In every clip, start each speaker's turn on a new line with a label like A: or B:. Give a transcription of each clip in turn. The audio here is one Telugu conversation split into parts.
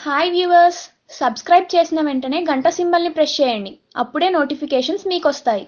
A: హాయ్ వ్యూవర్స్ సబ్స్క్రైబ్ చేసిన వెంటనే గంట సింబల్ని ప్రెస్ చేయండి. అప్పుడే నోటిఫికేషన్స్ మీకు వస్తాయి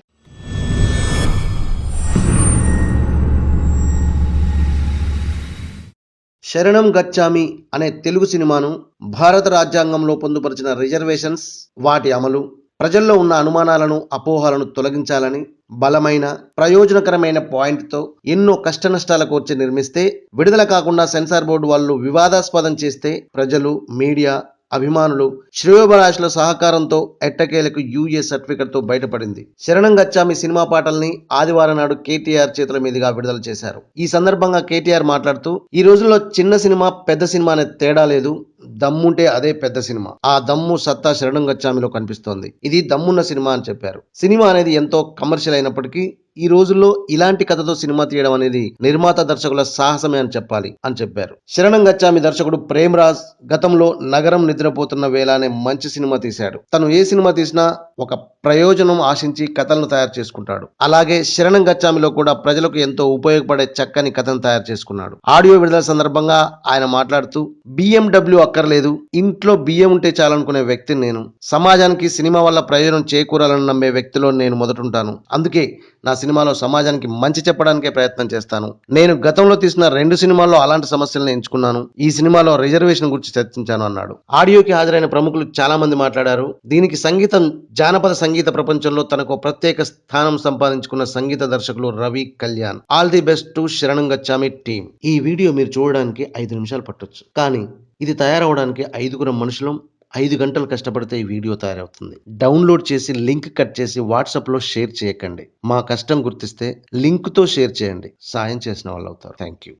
B: శరణం గచ్చామి అనే తెలుగు సినిమాను భారత రాజ్యాంగంలో పొందుపరిచిన రిజర్వేషన్స్ వాటి అమలు ప్రజల్లో ఉన్న అనుమానాలను అపోహలను తొలగించాలని బలమైన ప్రయోజనకరమైన పాయింట్తో ఎన్నో కష్టనష్టాలకు వచ్చి నిర్మిస్తే విడుదల కాకుండా సెన్సార్ బోర్డు వాళ్ళు వివాదాస్పదం చేస్తే ప్రజలు మీడియా అభిమానులు శ్రేయోభిలాషుల సహకారంతో ఎట్టకేలకు యూఏ సర్టిఫికెట్తో బయటపడింది. శరణం గచ్చామి సినిమా పాటల్ని ఆదివారం నాడు కేటీఆర్ చేతుల మీదుగా విడుదల చేశారు. ఈ సందర్భంగా కేటీఆర్ మాట్లాడుతూ ఈ రోజుల్లో చిన్న సినిమా పెద్ద సినిమా అనే తేడా లేదు. దమ్ముంటే అదే పెద్ద సినిమా. ఆ దమ్ము సత్తా శరణం గచ్చామిలో కనిపిస్తోంది. ఇది దమ్మున్న సినిమా అని చెప్పారు. సినిమా అనేది ఎంతో కమర్షియల్ అయినప్పటికీ ఈ రోజుల్లో ఇలాంటి కథతో సినిమా తీయడం అనేది నిర్మాత దర్శకుల సాహసమే అని చెప్పాలి అని చెప్పారు. శరణం గచ్చామి దర్శకుడు ప్రేమ్ రాజ్ గతంలో నగరం నిద్రపోతున్న వేళ అనే మంచి సినిమా తీశాడు. తను ఏ సినిమా తీసినా ఒక ప్రయోజనం ఆశించి కథలను తయారు చేసుకుంటాడు. అలాగే శరణం గచ్చామిలో కూడా ప్రజలకు ఎంతో ఉపయోగపడే చక్కని కథను తయారు చేసుకున్నాడు. ఆడియో విడుదల సందర్భంగా ఆయన మాట్లాడుతూ బిఎండబ్ల్యూ అక్కర్లేదు. ఇంట్లో బియ్యం ఉంటే చాలనుకునే వ్యక్తిని నేను. సమాజానికి సినిమా వల్ల ప్రయోజనం చేకూరాలని నమ్మే వ్యక్తిలో నేను మొదటుంటాను. అందుకే నా సినిమాలో సమాజానికి మంచి చెప్పడానికే ప్రయత్నం చేస్తాను. నేను గతంలో తీసిన రెండు సినిమాల్లో అలాంటి సమస్యలను ఎంచుకున్నాను. ఈ సినిమాలో రిజర్వేషన్ గురించి చర్చించాను అన్నాడు. ఆడియోకి హాజరైన ప్రముఖులు చాలా మంది మాట్లాడారు. దీనికి సంగీతం జానపద సంగీత ప్రపంచంలో తనకు ప్రత్యేక స్థానం సంపాదించుకున్న సంగీత దర్శకులు Ravi Kalyan. All the best to Saranam Gacchami team ఈ వీడియో మీరు చూడడానికి ఐదు నిమిషాలు పట్టొచ్చు. కానీ ఇది తయారవడానికి ఐదుగురం మనుషులం ఐదు గంటలు కష్టపడితే ఈ వీడియో తయారవుతుంది. డౌన్లోడ్ చేసి లింక్ కట్ చేసి వాట్సాప్లో షేర్ చేయకండి. మా కష్టం గుర్తిస్తే లింక్తో షేర్ చేయండి. సాయం చేసిన వాళ్ళు అవుతారు థ్యాంక్ యూ